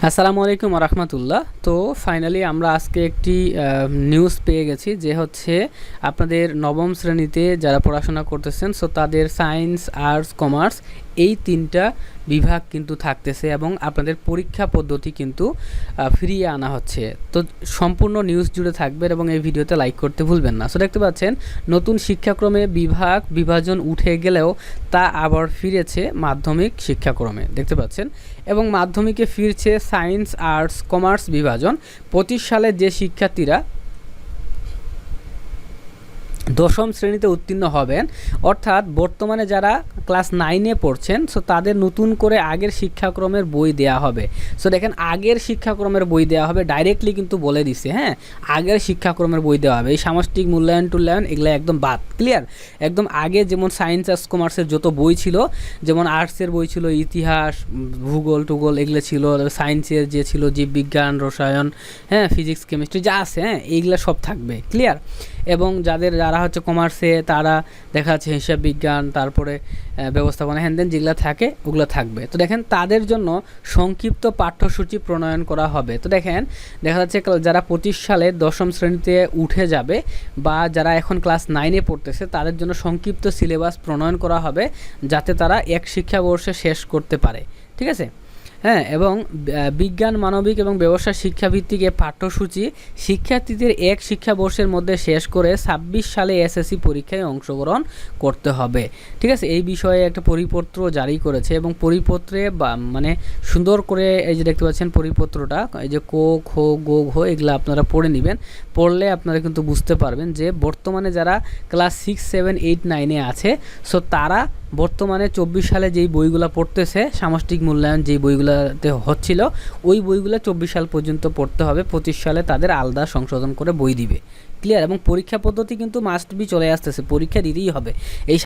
আসসালামু আলাইকুম রহমতুল্লাহ তো ফাইনালি আমরা আজকে একটি নিউজ পেয়ে গেছি যে হচ্ছে আপনাদের নবম শ্রেণীতে যারা পড়াশোনা করতেছেন সো তাদের সায়েন্স আর্টস কমার্স এই তিনটা বিভাগ কিন্তু থাকতেছে এবং আপনাদের পরীক্ষা পদ্ধতি কিন্তু ফিরিয়ে আনা হচ্ছে। তো সম্পূর্ণ নিউজ জুড়ে থাকবেন এবং এই ভিডিওতে লাইক করতে ভুলবেন না। সো দেখতে পাচ্ছেন, নতুন শিক্ষাক্রমে বিভাগ, বিভাজন উঠে গেলেও তা আবার ফিরেছে মাধ্যমিক শিক্ষাক্রমে। দেখতে পাচ্ছেন, এবং মাধ্যমিকে ফিরছে সায়েন্স আর্টস কমার্স বিভাজন। পঁচিশ সালে যে শিক্ষার্থীরা দশম শ্রেণীতে উত্তীর্ণ হবেন। অর্থাৎ বর্তমানে যারা ক্লাস নাইনে পড়ছেন সো তাদের নতুন করে আগের শিক্ষাক্রমের বই দেয়া হবে। সো দেখেন, আগের শিক্ষাক্রমের বই দেওয়া হবে ডাইরেক্টলি কিন্তু বলে দিছে হ্যাঁ? আগের শিক্ষাক্রমের বই দেওয়া হবে। এই সামষ্টিক মূল্যায়ন টুল্যায়ন এগুলো একদম বাদ ক্লিয়ার একদম আগে যেমন সায়েন্স আর্টস কমার্সের যত বই ছিল, যেমন আর্টসের বই ছিল, ইতিহাস, ভূগোল, টুগোল এগুলো ছিল সায়েন্সের যে ছিল, জীববিজ্ঞান, রসায়ন হ্যাঁ? ফিজিক্স কেমিস্ট্রি যা আছে হ্যাঁ? এইগুলো সব থাকবে ক্লিয়ার এবং যাদের যারা হচ্ছে কমার্সে তারা দেখা যাচ্ছে হিসাব বিজ্ঞান, তারপরে ব্যবস্থাপনা, হ্যান দেন যেগুলো থাকে, ওগুলো থাকবে। তো দেখেন, তাদের জন্য সংক্ষিপ্ত পাঠ্যসূচি প্রণয়ন করা হবে। তো দেখেন, দেখা যাচ্ছে যারা পঁচিশ সালে দশম শ্রেণীতে উঠে যাবে বা যারা এখন ক্লাস নাইনে পড়তেছে, তাদের জন্য সংক্ষিপ্ত সিলেবাস প্রণয়ন করা হবে, যাতে তারা এক শিক্ষাবর্ষে শেষ করতে পারে। ঠিক আছে? হ্যাঁ এবং বিজ্ঞান, মানবিক এবং ব্যবসা শিক্ষাভিত্তিক এ পাঠ্যসূচি শিক্ষার্থীদের এক শিক্ষাবর্ষের মধ্যে শেষ করে ছাব্বিশ সালে এসএসসি পরীক্ষায় অংশগ্রহণ করতে হবে। ঠিক আছে, এই বিষয়ে একটা পরিপত্র জারি করেছে এবং পরিপত্রে বা মানে সুন্দর করে এই যে দেখতে পাচ্ছেন পরিপত্রটা, এই যে কো, খো, গো, ঘো, এগুলো আপনারা পড়ে নেবেন। পড়লে আপনারা কিন্তু বুঝতে পারবেন যে বর্তমানে যারা ক্লাস সিক্স, সেভেন, এইট, নাইনে আছে, সো তারা বর্তমানে চব্বিশ সালে যেই বইগুলো পড়তেছে, সামষ্টিক মূল্যায়ন যেই বইগুলোতে হচ্ছিল, ওই বইগুলো চব্বিশ সাল পর্যন্ত পড়তে হবে। পঁচিশ সালে তাদের আলাদা সংশোধন করে বই দিবে। ক্লিয়ার এবং পরীক্ষা পদ্ধতি কিন্তু মাস্ট বি চলে আসতেছে। পরীক্ষা দিতেই হবে। এই